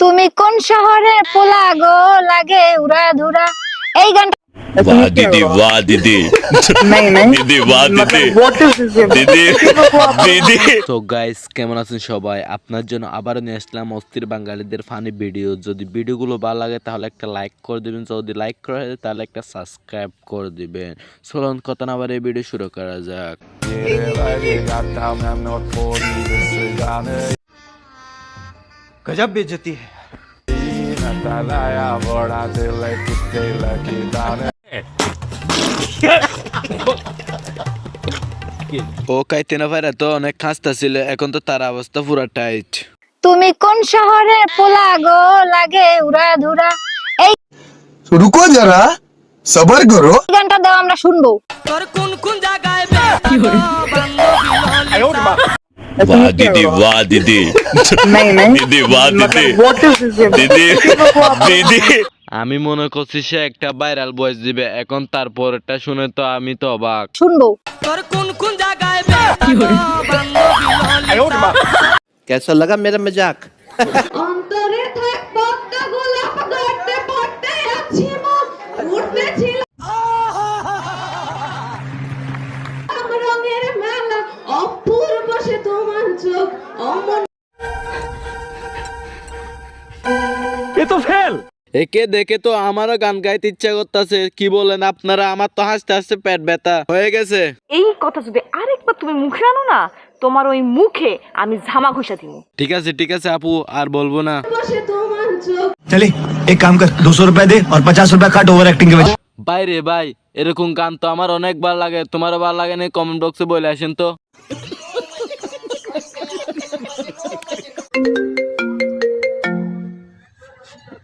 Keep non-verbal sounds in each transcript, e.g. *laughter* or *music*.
তুমি কোন শহরে পোলা গো লাগে উড়া ধুরা এই গানটা वाह दीदी वाह दीदी दीदी वाह दीदी दीदी दीदी তো গাইস কেমন আছেন সবাই আপনার জন্য আবারও নিয়ে আসলাম অস্থির বাঙালিদের ফানি ভিডিও যদি ভিডিওগুলো ভালো লাগে তাহলে একটা লাইক করে দিবেন যদি লাইক করে হয় তাহলে একটা সাবস্ক্রাইব করে দিবেন চলুন কথা না বারে ভিডিও শুরু করা যাক गजब बेइज्जती है ও কাইতে না পারে তো অনেক খাস্তা ছিল এখন তো তার অবস্থা পুরো টাইট তুমি কোন শহরে পোলা গো লাগে উড়া ধুরা এই রুকো যারা সবার করো গানটা দাও আমরা শুনবো वाह दीदी वाह दीदी दीदी वाह दीदी दीदी दीदी আমি মনে করছি সে একটা ভাইরাল বয়স দিবে এখন তারপরটা শুনে তো আমি তো অবাক। শুনব। তোর কোন কোন জায়গায় লাগা মেরা মজাক। অন্তরে থাক পড়তে মন। এ তো ফেল একে দেখে তো আমারও গান গাইতে ইচ্ছা করতেছে। কি বলেন আপনারা? আমার তো হাসতে হাসতে পেট ব্যথা। হয়ে গেছে। এই কথা যদি আরেকবার তুমি মুখে আনো না তোমার ওই মুখে আমি ঝামা ঘুষা দিব ঠিক আছে ঠিক আছে আপু আর বলব না। চলে এক কাম কর দুশো রুপিয়া দে আর পঞ্চাশ রুপিয়া কাট ওভার অ্যাক্টিং কে ভাই রে ভাই এরকম গান তো আমার অনেক ভালো লাগে। তোমারও ভালো লাগে না? কমেন্ট বক্সে বলে আসেন তো।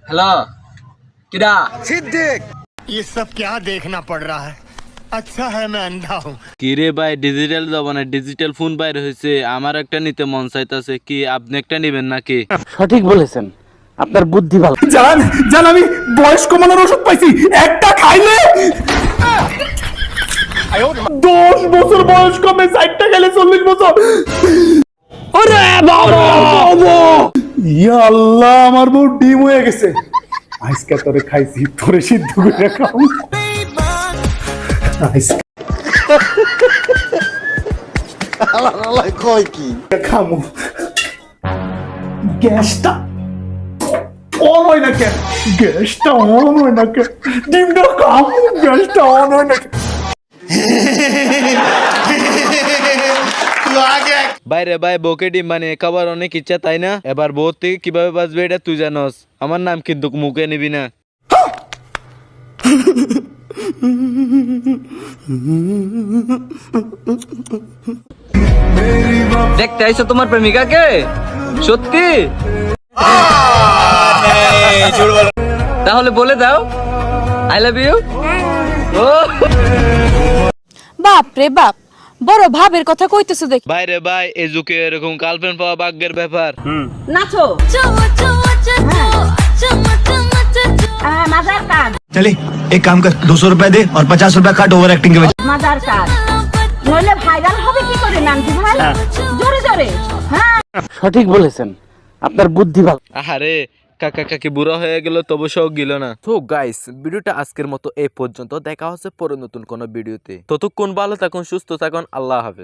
হ্যালো हेलो किरा ये सब क्या देखना पड़ रहा है अच्छा है मैं अंधा हूँ কি রে ভাই ডিজিটাল জমানে ডিজিটাল ফোন বাইরে হয়েছে আমার একটা নিতে মন চাইতেছে কি আপনি একটা নিবেন নাকি जान जान আমি বয়স কমানোর ওষুধ পাইছি একটা খাইলে দশ বছর বয়স কমে ষাটটা খেলে চল্লিশ বছর ওরে বাবা ইয়া আল্লাহ আমার বউ ডিম হয়ে গেছে আজকে তোরে খাইছি, তোরে সিদ্ধ করে খাও কয় কি খামু। গ্যাসটা অন হয় না কেন? গ্যাসটা অন হয় না কেন? *laughs* বাইরে ভাই বউকে ডিম বানিয়ে খাবার অনেক ইচ্ছা তাই না? এবার বউ থেকে কীভাবে বাঁচবে এটা তুই জানস। আমার নাম কিন্তু মুখে নিবি না। দেখতে আইছো তোমার প্রেমিকাকে? সত্যি? তাহলে বলে দাও। আই লাভ ইউ ও বাপ রে বাপ। বড় ভাবের কথা কইতেছো দেখ বাইরে ভাই এই যুগে এরকম গার্লফ্রেন্ড পাওয়া ভাগ্যের ব্যাপার নাচো হ্যাঁ, মাজার কাজ चले एक काम कर दो सौ रुपया दे और पचास रुपया काट ओवर एक्टिंग के वजह মাজার কাজ নইলে ভাইরাল হবে কি করে নামছি ভাই জোরে জোরে হ্যাঁ আরে কাকা কাকি বুড়া হয়ে গেল, তবু সব গেল না। তো গাইস ভিডিওটা আজকের মতো এই পর্যন্ত। দেখা হচ্ছে পরে নতুন কোনো ভিডিওতে। ততক্ষণ ভালো থাকুন, সুস্থ থাকুন, আল্লাহ হাফেজ।